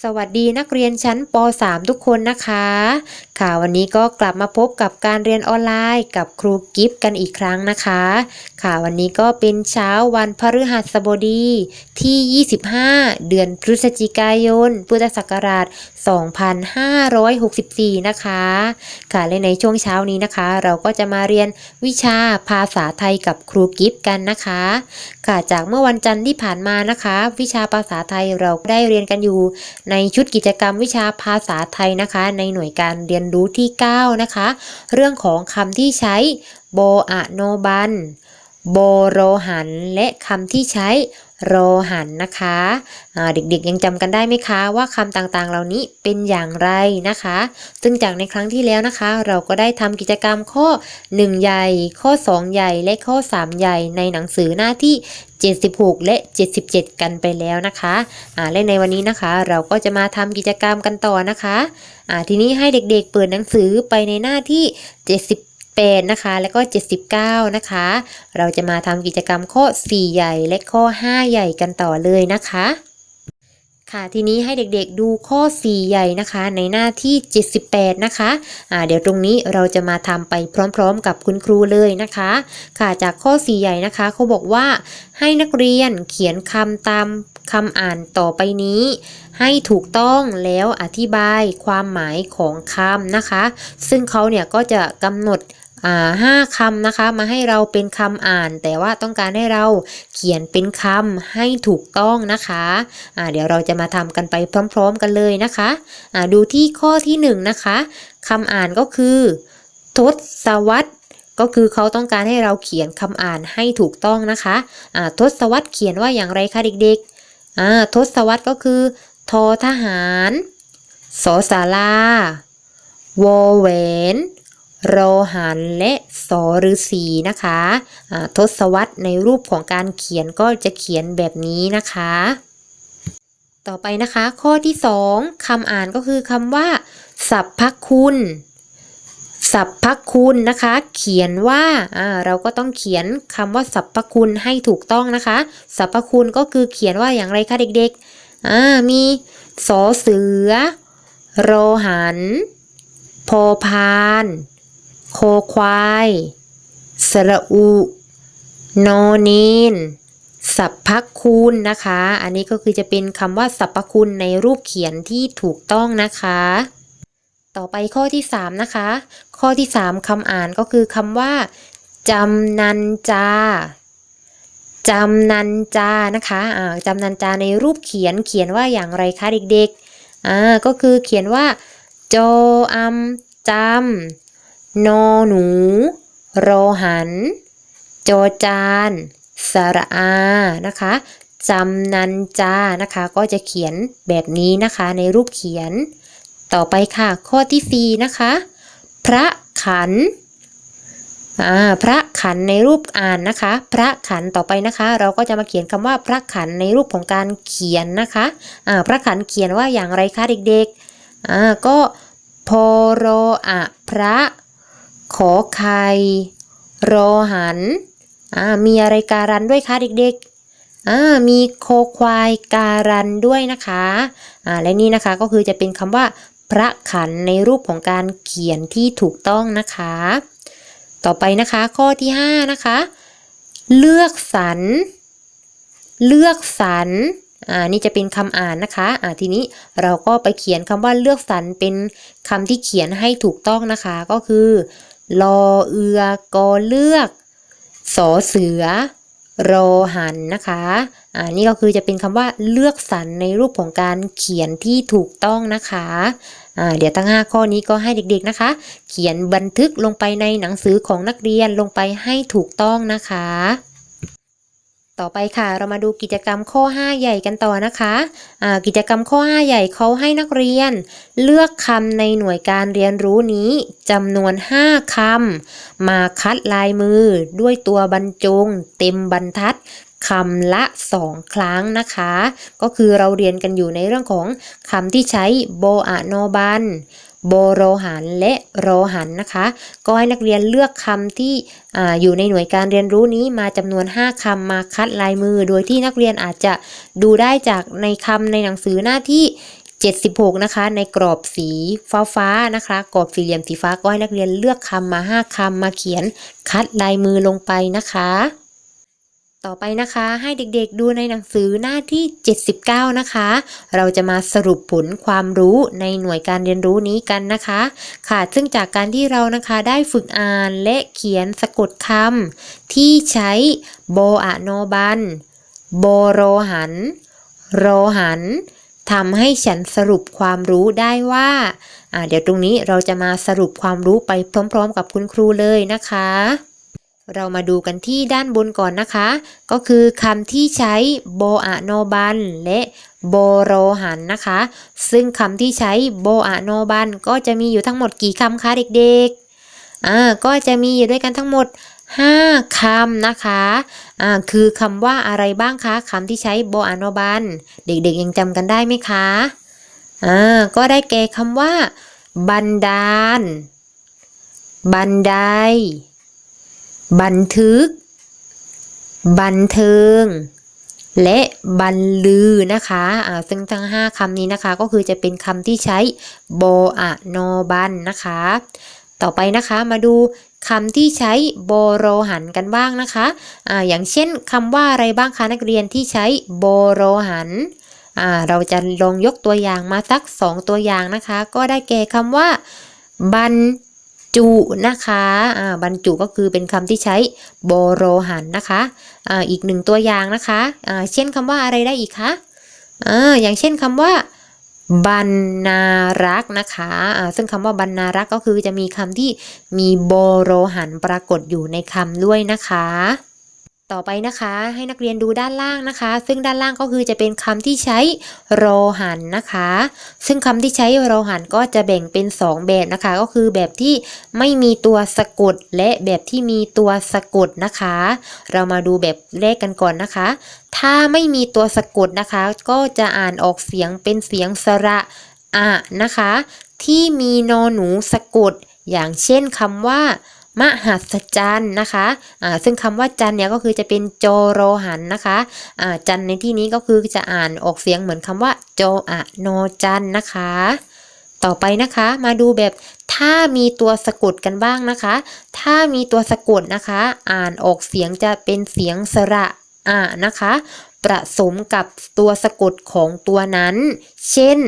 สวัสดีนักเรียนชั้นป .3 ทุกคนนะคะ ค่ะวันนี้ก็กลับมาพบกับการเรียนออนไลน์กับครูกิฟต์กันอีกครั้งนะคะ ค่ะวันนี้ก็เป็นเช้าวันพฤหัสบดีที่ 25 เดือนพฤศจิกายน พุทธศักราช 2564 นะคะ ค่ะและในช่วงเช้านี้นะคะ เราก็จะมาเรียนวิชาภาษาไทยกับครูกิฟต์กันนะคะ ค่ะจากเมื่อวันจันทร์ที่ผ่านมานะคะ วิชาภาษาไทยเราได้เรียนกันอยู่ในชุดกิจกรรมวิชาภาษาไทยนะคะ ในหน่วยการเรียนรู้ที่ 9 นะคะ เรื่องของคำที่ใช้โบอะโนบัน โบโรหัน และคำที่ใช้ โรหันนะคะเด็กๆยังจำกันได้ไหมคะ ว่าคำต่างๆเหล่านี้เป็นอย่างไรนะคะ ซึ่งจากในครั้งที่แล้วนะคะ เราก็ได้ทำกิจกรรมข้อ 1 ใหญ่ ข้อ 2 ใหญ่และข้อ 3 ใหญ่ในหนังสือหน้าที่ 76 และ 77 กันไปแล้วนะคะอ่าและในวันนี้นะคะ เราก็จะมาทำกิจกรรมกันต่อนะคะอ่าทีนี้ให้เด็กๆเปิดหนังสือไปในหน้าที่ 78 นะคะ แล้วก็ 79 นะคะ เราจะมาทำกิจกรรมข้อ 4 ใหญ่และข้อ 5 ใหญ่กันต่อเลยนะคะ ค่ะทีนี้ให้เด็กๆดูข้อ 4 ใหญ่นะคะ ในหน้าที่ 78 นะคะอ่าเดี๋ยวตรงนี้เราจะมาทำไปพร้อมๆ กับคุณครูเลยนะคะ ค่ะจากข้อ 4 ใหญ่นะคะเขาบอกว่าให้นักเรียนเขียนคำตามคำอ่านต่อไปนี้ ให้ถูกต้องแล้วอธิบายความหมายของคำนะคะ ซึ่งเขาเนี่ยก็จะกำหนด อ่าห้าคำนะคะ มาให้เราเป็นคำอ่าน แต่ว่าต้องการให้เราเขียนเป็นคำให้ถูกต้องนะคะอ่าเดี๋ยวเราจะมาทำกันไปพร้อม ๆ กันเลยนะคะอ่าดูที่ข้อที่หนึ่งนะคะคำอ่านก็คือ ทศวรรษก็คือเขาต้องการให้เราเขียนคำอ่านให้ถูกต้องนะคะอ่าทศวรรษเขียนว่าอย่างไรคะเด็กๆอ่าทศวรรษก็คือทอทหารสอสาลาวอแหวน รอหันและสอฤษีนะคะทศวรรษในรูปของการเขียนก็จะเขียนแบบนี้นะคะ ต่อไปนะคะ ข้อที่สองคำอ่านก็คือคำว่าสัพพคุณสัพพคุณนะคะ เขียนว่าอ่า เราก็ต้องเขียนคำว่าสัพพคุณให้ถูกต้องนะคะ สัพพคุณก็คือเขียนว่าอย่างไรคะเด็กๆอ่ามีสอเสือ โรหัน พอพาน โคควาย สระอุนอเนนสัพพคุณนะคะ อันนี้ก็คือจะเป็นคำว่าสัพพคุณในรูปเขียนที่ถูกต้องนะคะ ต่อไปข้อที่ 3 นะคะ ข้อที่ 3คำอ่านก็คือคำว่าจำนันจาจำนันจานะคะอ่าจำนันจาในรูปเขียนเขียนว่าอย่างไรคะเด็กๆอ่าก็คือเขียนว่า โจอัมจำ นอหนู รอหัน จอจานสระอานะคะจำนันจานะคะ ก็จะเขียนแบบนี้นะคะในรูปเขียน ต่อไปค่ะ ข้อที่4นะคะ พระขันอ่าพระขันในรูปอ่านนะคะ พระขันต่อไปนะคะ เราก็จะมาเขียนคำว่าพระขันในรูปของการเขียนนะคะอ่าพระขันเขียนว่าอย่างไรคะเด็กๆอ่าก็พอรออะพระ อไข่รอหันอ่ามีอะไรการันด้วยคะเด็กๆอ่ามีโคควายการันด้วยนะคะอ่าและนี่นะคะก็คือจะเป็นคำว่า พระขันในรูปของการเขียนที่ถูกต้องนะคะ ต่อไปนะคะข้อที่ 5 นะคะ เลือกสรรเลือกสรรอ่านี่จะเป็นคำอ่านนะคะอ่าทีนี้เราก็ไปเขียนคำว่าเลือกสรรเป็นคำที่เขียนให้ถูกต้องนะคะ ก็คือ รอเอือกอเลือกสอเสือรอหันนะคะ อ่า นี่ก็คือจะเป็นคำว่าเลือกสรรในรูปของการเขียนที่ถูกต้องนะคะ อ่า เดี๋ยวตั้ง 5 ข้อนี้ก็ให้เด็กๆนะคะ เขียนบันทึกลงไปในหนังสือของนักเรียนลงไปให้ถูกต้องนะคะ ต่อไปค่ะเรามาดูกิจกรรมข้อ 5 ใหญ่กันต่อนะคะอ่ากิจกรรมข้อ 5 ใหญ่เขาให้นักเรียน เลือกคำในหน่วยการเรียนรู้นี้จำนวน 5คำมาคัดลายมือด้วยตัวบรรจง เต็มบรรทัดคำละ 2 ครั้งนะคะ ก็คือเราเรียนกันอยู่ในเรื่องของคำที่ใช้โบอะโนบัน โบโรหันและโรหันนะคะ ก็ให้นักเรียนเลือกคำที่ออยู่ในหน่วยการเรียนรู้นี้มาจำนวน 5คำมาคัดลายมือ โดยที่นักเรียนอาจจะดูได้จากในคำในหนังสือหน้าที่ 76 นะคะ ในกรอบสีฟ้าฟ้าๆนะคะ กรอบสี่เหลี่ยมสีฟ้าก็ให้นักเรียนเลือกคำมา 5คำมาเขียนคัดลายมือลงไปนะคะ ต่อไปนะคะให้เด็กๆดูในหนังสือหน้าที่ 79 นะคะ เราจะมาสรุปผลความรู้ในหน่วยการเรียนรู้นี้กันนะคะ ค่ะซึ่งจากการที่เรานะคะได้ฝึกอ่านและเขียนสะกดคำที่ใช้โบอะโนบันโบโรหัน โรหันทำให้ฉันสรุปความรู้ได้ว่าอ่าเดี๋ยวตรงนี้เราจะมาสรุปความรู้ไปพร้อม ๆ กับคุณครูเลยนะคะ เรามาดูกันที่ด้านบนก่อนนะคะ ก็คือคำที่ใช้โบอะโนบันและโบโรหันนะคะ ซึ่งคำที่ใช้โบอะโนบันก็จะมีอยู่ทั้งหมดกี่คำคะเด็กๆ อ่า ก็จะมีอยู่ด้วยกันทั้งหมด 5 คำนะคะ อ่า คือคำว่าอะไรบ้างคะคำที่ใช้โบอะโนบัน เด็กๆ ยังจำกันได้ไหมคะ อ่า ก็ได้แก่คำว่า บันดาล บันได บันทึก บันเทิง และบรรลือนะคะอ่าซึ่งทั้ง 5คำนี้นะคะ ก็คือจะเป็นคำที่ใช้บอะโนบันนะคะ ต่อไปนะคะมาดูคำที่ใช้โบโรหันกันบ้างนะคะอ่าอย่างเช่นคำว่าอะไรบ้างคะนักเรียนที่ใช้โบโรหันอ่าเราจะลองยกตัวอย่างมาสัก 2 ตัวอย่างนะคะ ก็ได้แก่คำว่าบรร จุนะคะอ่าบรรจุก็คือเป็นคำที่ใช้โบโรหันนะคะอ่าอีกหนึ่งตัวอย่างนะคะอ่าเช่นคำว่าอะไรได้อีกคะอ่าอย่างเช่นคำว่าบรรณารักษ์นะคะะซึ่งคำว่าบรรณารักษ์ก็คือจะมีคำที่มีโบโรหันปรากฏอยู่ในคำด้วยนะคะ ต่อไปนะคะ ให้นักเรียนดูด้านล่างนะคะ ซึ่งด้านล่างก็คือจะเป็นคำที่ใช้โรหันนะคะ ซึ่งคำที่ใช้โรหันก็จะแบ่งเป็น 2 แบบนะคะ ก็คือแบบที่ไม่มีตัวสะกดและแบบที่มีตัวสะกดนะคะ เรามาดูแบบแรกกันก่อนนะคะ ถ้าไม่มีตัวสะกดนะคะ ก็จะอ่านออกเสียงเป็นเสียงสระอะนะคะ ที่มีนอหนูสะกด อย่างเช่นคำว่า มหัศจรรย์นะคะอ่าซึ่งคำว่าจันเนี่ยก็คือจะเป็นโจโรหันนะคะอ่าจันในที่นี้ก็คือจะอ่านออกเสียงเหมือนคำว่าโจอะโนจันนะคะ ต่อไปนะคะมาดูแบบถ้ามีตัวสะกดกันบ้างนะคะ ถ้ามีตัวสะกดนะคะ อ่านออกเสียงจะเป็นเสียงสระอะนะคะประสมกับตัวสะกดของตัวนั้น เช่น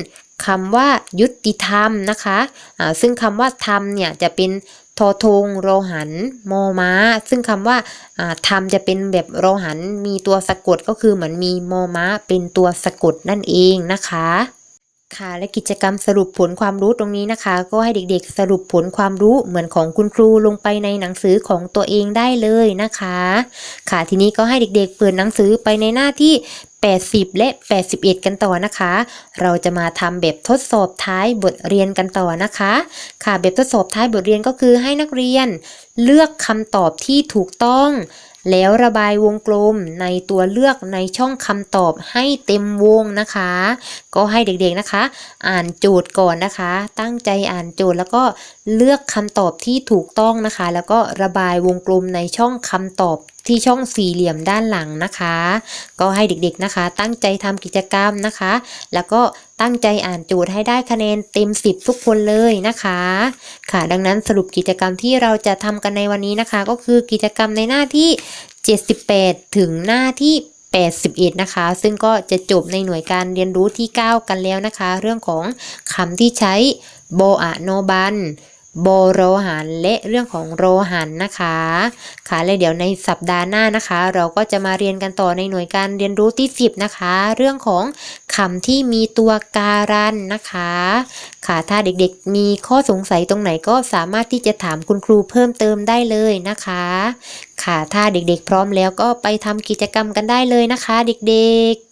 คำว่ายุติธรรมนะคะอ่าซึ่งคำว่าธรรมเนี่ยจะเป็น ทอทงโรหันมอม้า ซึ่งคำว่าอ่าธรรมจะเป็นแบบโรหันมีตัวสะกดก็คือเหมือนมีมอม้าเป็นตัวสะกดนั่นเองนะคะ ค่ะและกิจกรรมสรุปผลความรู้ตรงนี้นะคะ ก็ให้เด็กๆสรุปผลความรู้เหมือนของคุณครูลงไปในหนังสือของตัวเองได้เลยนะคะ ค่ะทีนี้ก็ให้เด็กๆเปิดหนังสือไปในหน้าที่ 80 และ 81 กันต่อนะคะ เราจะมาทำแบบทดสอบท้ายบทเรียนกันต่อนะคะ ค่ะแบบทดสอบท้ายบทเรียนก็คือให้นักเรียนเลือกคำตอบที่ถูกต้อง แล้วระบายวงกลมในตัวเลือกในช่องคำตอบให้เต็มวงนะคะ ก็ให้เด็กๆนะคะ อ่านโจทย์ก่อนนะคะ ตั้งใจอ่านโจทย์แล้วก็เลือกคำตอบที่ถูกต้องนะคะ แล้วก็ระบายวงกลมในช่องคำตอบที่ช่องสี่เหลี่ยมด้านหลังนะคะ ก็ให้เด็กๆนะคะ ตั้งใจทำกิจกรรมนะคะ แล้วก็ ตั้งใจอ่านโจทย์ให้ได้คะแนนเต็ม 10 ทุกคนเลยนะคะ ค่ะ ดังนั้นสรุปกิจกรรมที่เราจะทำกันในวันนี้นะคะ ก็คือกิจกรรมในหน้าที่ 78 ถึงหน้าที่81นะคะ ซึ่งก็จะจบในหน่วยการเรียนรู้ที่ 9 กันแล้วนะคะ เรื่องของคำที่ใช้โบอะโนบัน โบโรหันและเรื่องของโรหันนะคะ ค่ะและเดี๋ยวในสัปดาห์หน้านะคะ เราก็จะมาเรียนกันต่อในหน่วยการเรียนรู้ที่ 10 นะคะ เรื่องของคำที่มีตัวการันนะคะ ค่ะถ้าเด็กๆมีข้อสงสัยตรงไหนก็สามารถที่จะถามคุณครูเพิ่มเติมได้เลยนะคะ ค่ะถ้าเด็กๆพร้อมแล้วก็ไปทำกิจกรรมกันได้เลยนะคะ เด็กๆ